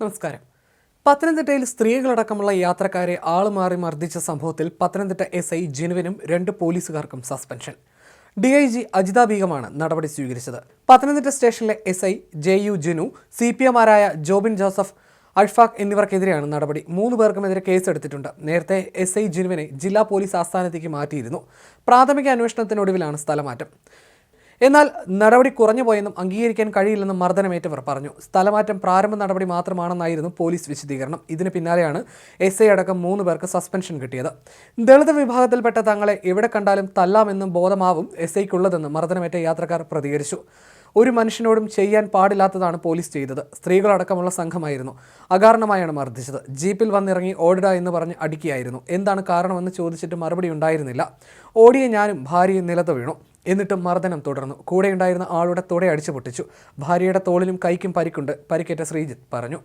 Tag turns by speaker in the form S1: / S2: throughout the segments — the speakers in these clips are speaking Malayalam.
S1: നമസ്കാരം. പത്തനംതിട്ടയിൽ സ്ത്രീകളടക്കമുള്ള യാത്രക്കാരെ ആളുമാറി മർദ്ദിച്ച സംഭവത്തിൽ പത്തനംതിട്ട എസ് ഐ ജിനുവിനും രണ്ട് പോലീസുകാർക്കും suspension. D I G Ajitha ബീഗമാണ് നടപടി സ്വീകരിച്ചത്. പത്തനംതിട്ട സ്റ്റേഷനിലെ S I J U Jinu C P എമാരായ Jobin Joseph Ashfaq എന്നിവർക്കെതിരെയാണ് നടപടി. മൂന്ന് പേർക്കുമെതിരെ കേസെടുത്തിട്ടുണ്ട്. നേരത്തെ എസ് ഐ ജിനുവിനെ ജില്ലാ പോലീസ് ആസ്ഥാനത്തേക്ക് മാറ്റിയിരുന്നു. പ്രാഥമിക അന്വേഷണത്തിനൊടുവിലാണ് സ്ഥലമാറ്റം. എന്നാൽ നടപടി കുറഞ്ഞു പോയെന്നും അംഗീകരിക്കാൻ കഴിയില്ലെന്നും മർദ്ദനമേറ്റവർ പറഞ്ഞു. സ്ഥലമാറ്റം പ്രാരംഭ നടപടി മാത്രമാണെന്നായിരുന്നു പോലീസ് വിശദീകരണം. ഇതിന് പിന്നാലെയാണ് എസ് ഐ അടക്കം മൂന്ന് പേർക്ക് സസ്പെൻഷൻ കിട്ടിയത്. ദളിത് വിഭാഗത്തിൽപ്പെട്ട തങ്ങളെ എവിടെ കണ്ടാലും തല്ലാമെന്നും ബോധമാവും എസ് ഐക്കുള്ളതെന്ന് മർദ്ദനമേറ്റ യാത്രക്കാർ പ്രതികരിച്ചു. ഒരു മനുഷ്യനോടും ചെയ്യാൻ പാടില്ലാത്തതാണ് പോലീസ് ചെയ്തത്. സ്ത്രീകളടക്കമുള്ള സംഘമായിരുന്നു. അകാരണമായാണ് മർദ്ദിച്ചത്. ജീപ്പിൽ വന്നിറങ്ങി ഓടിട എന്ന് പറഞ്ഞ് അടിക്കുകയായിരുന്നു എന്താണ് കാരണമെന്ന് ചോദിച്ചിട്ട് മറുപടി ഉണ്ടായിരുന്നില്ല. ഓടിയ ഞാനും ഭാര്യയും നിലത്ത് വീണു. എന്നിട്ടും മർദ്ദനം തുടർന്നു. കൂടെയുണ്ടായിരുന്ന ആളുടെ തുടയടിച്ചു പൊട്ടിച്ചു. ഭാര്യയുടെ തോളിലും കൈക്കും പരിക്കുണ്ട്. പരിക്കേറ്റ ശ്രീജിത്ത് പറഞ്ഞു.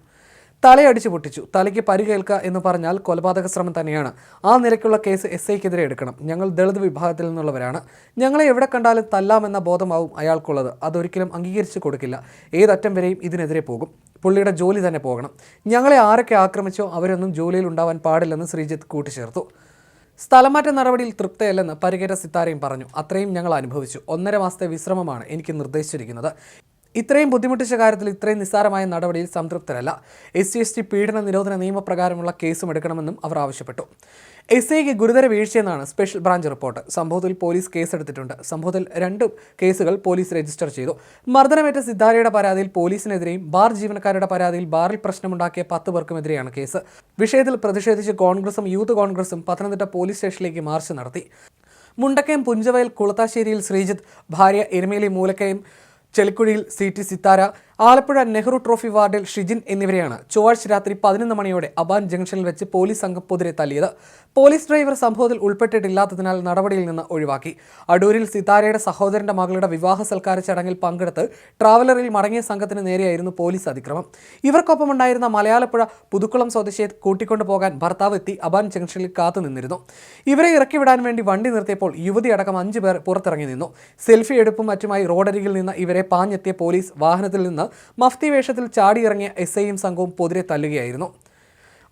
S1: തലയടിച്ചു പൊട്ടിച്ചു. തലയ്ക്ക് പരികേൽക്കുക എന്ന് പറഞ്ഞാൽ കൊലപാതക ശ്രമം തന്നെയാണ്. ആ നിലയ്ക്കുള്ള കേസ് എസ് ഐക്കെതിരെ എടുക്കണം. ഞങ്ങൾ ദളിത് വിഭാഗത്തിൽ നിന്നുള്ളവരാണ്. ഞങ്ങളെ എവിടെ കണ്ടാലും തല്ലാമെന്ന ബോധമാവും അയാൾക്കുള്ളത്. അതൊരിക്കലും അംഗീകരിച്ചു കൊടുക്കില്ല. ഏതറ്റം വരെയും ഇതിനെതിരെ പോകും. പുള്ളിയുടെ ജോലി തന്നെ പോകണം. ഞങ്ങളെ ആരൊക്കെ ആക്രമിച്ചോ അവരൊന്നും ജോലിയിൽ ഉണ്ടാവാൻ പാടില്ലെന്ന് ശ്രീജിത്ത് കൂട്ടിച്ചേർത്തു. സ്ഥലമാറ്റ നടപടിയിൽ തൃപ്തയല്ലെന്ന് പരികേറ്റ സിത്താരയും പറഞ്ഞു. അത്രയും ഞങ്ങൾ അനുഭവിച്ചു. ഒന്നര മാസത്തെ വിശ്രമമാണ് എനിക്ക് നിർദ്ദേശിച്ചിരിക്കുന്നത്. ഇത്രയും ബുദ്ധിമുട്ടിച്ച കാര്യത്തിൽ ഇത്രയും നിസ്സാരമായ നടപടിയിൽ സംതൃപ്തരല്ല. എസ് സി എസ് ടി പീഡന നിരോധന നിയമപ്രകാരമുള്ള കേസും എടുക്കണമെന്നും അവർ ആവശ്യപ്പെട്ടു. എസ് ഐക്ക് ഗുരുതര വീഴ്ചയെന്നാണ് സ്പെഷ്യൽ ബ്രാഞ്ച് റിപ്പോർട്ട്. സംഭവത്തിൽ പോലീസ് കേസെടുത്തിട്ടുണ്ട്. സംഭവത്തിൽ രണ്ട് കേസുകൾ പോലീസ് രജിസ്റ്റർ ചെയ്തു. മർദ്ദനമേറ്റ സിദ്ധാരയുടെ പരാതിയിൽ പോലീസിനെതിരെയും ബാർ ജീവനക്കാരുടെ പരാതിയിൽ ബാറിൽ പ്രശ്നമുണ്ടാക്കിയ പത്ത് പേർക്കുമെതിരെയാണ് കേസ്. വിഷയത്തിൽ പ്രതിഷേധിച്ച് കോൺഗ്രസും യൂത്ത് കോൺഗ്രസും പത്തനംതിട്ട പോലീസ് സ്റ്റേഷനിലേക്ക് മാർച്ച് നടത്തി. മുണ്ടക്കയം പുഞ്ചവയൽ കുളത്താശ്ശേരിയിൽ ശ്രീജിത്ത് ഭാര്യ Erumeli Moolakkayam ചെളിക്കുഴിയിൽ C T Sithara Alappuzha Nehru trophy വാർഡിൽ ഷിജിൻ എന്നിവരെയാണ് ചൊവ്വാഴ്ച രാത്രി പതിനൊന്ന് മണിയോടെ അബാൻ ജംഗ്ഷനിൽ വെച്ച് പോലീസ് സംഘം പൊതിരെ തല്ലിയത്. പോലീസ് ഡ്രൈവർ സംഭവത്തിൽ ഉൾപ്പെട്ടിട്ടില്ലാത്തതിനാൽ നടപടിയിൽ നിന്ന് ഒഴിവാക്കി. അടൂരിൽ സിതാരയുടെ സഹോദരന്റെ മകളുടെ വിവാഹ സൽക്കാര ചടങ്ങിൽ പങ്കെടുത്ത് ട്രാവലറിൽ മടങ്ങിയ സംഘത്തിന് നേരെയായിരുന്നു പോലീസ് അതിക്രമം. ഇവർക്കൊപ്പമുണ്ടായിരുന്ന മലയാളപ്പുഴ പുതുക്കുളം സ്വദേശിയെ കൂട്ടിക്കൊണ്ടു പോകാൻ ഭർത്താവ് എത്തി അബാൻ ജംഗ്ഷനിൽ കാത്തുനിന്നിരുന്നു ഇവരെ ഇറക്കിവിടാൻ വേണ്ടി വണ്ടി നിർത്തിയപ്പോൾ യുവതി അടക്കം അഞ്ചു പേർ പുറത്തിറങ്ങി നിന്നു. സെൽഫി എടുപ്പും മറ്റുമായി റോഡരികിൽ നിന്ന് ഇവരെ പാഞ്ഞെത്തിയ പോലീസ് വാഹനത്തിൽ നിന്ന് മഫ്തി വേഷത്തിൽ ചാടിയിറങ്ങിയ എസ് ഐയും സംഘവും പൊതിരെ തല്ലുകയായിരുന്നു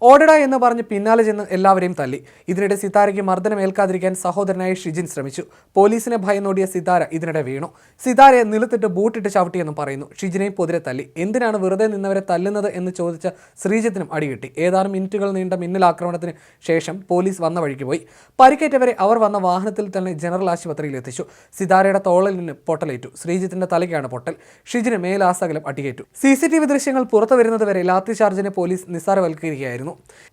S1: ഓടട എന്ന് പറഞ്ഞ് പിന്നാലെ ചെന്ന് എല്ലാവരെയും തല്ലി. ഇതിനിടെ സിതാരയ്ക്ക് മർദ്ദനമേൽക്കാതിരിക്കാൻ സഹോദരനായ ഷിജിൻ ശ്രമിച്ചു. പോലീസിനെ ഭയന്നോടിയ സിതാര ഇതിനിടെ വീണു. സിതാരയെ നിലത്തിട്ട് ബൂട്ടിട്ട് ചവിട്ടിയെന്നും പറയുന്നു. ഷിജിനെയും പൊതിരെ തല്ലി. എന്തിനാണ് വെറുതെ നിന്നവരെ തല്ലുന്നത് എന്ന് ചോദിച്ച ശ്രീജിത്തിനും അടികിട്ടി. ഏതാനും മിനിറ്റുകൾ നീണ്ട മിന്നൽ മിന്നലാക്രമണത്തിന് ശേഷം പോലീസ് വന്ന വഴിക്ക് പോയി. പരിക്കേറ്റവരെ അവർ വന്ന വാഹനത്തിൽ തന്നെ ജനറൽ ആശുപത്രിയിൽ എത്തിച്ചു. സിതാരയുടെ തോളിൽ നിന്ന് പൊട്ടലേറ്റു. ശ്രീജിത്തിന്റെ തലയ്ക്കാണ് പൊട്ടൽ. ഷിജിന് മേലാസകലം അടിയേറ്റു. സി സി ടി വി ദൃശ്യങ്ങൾ പുറത്തു വരുന്നതുവരെ ലാത്തി ചാർജിനെ പോലീസ് നിസ്സാരവൽക്കരിക്കുകയായിരുന്നു.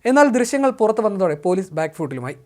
S1: എന്നാൽ ദൃശ്യങ്ങൾ പുറത്തു വന്നതോടെ പോലീസ് ബാക്ക് ഫൂട്ടിലുമായി.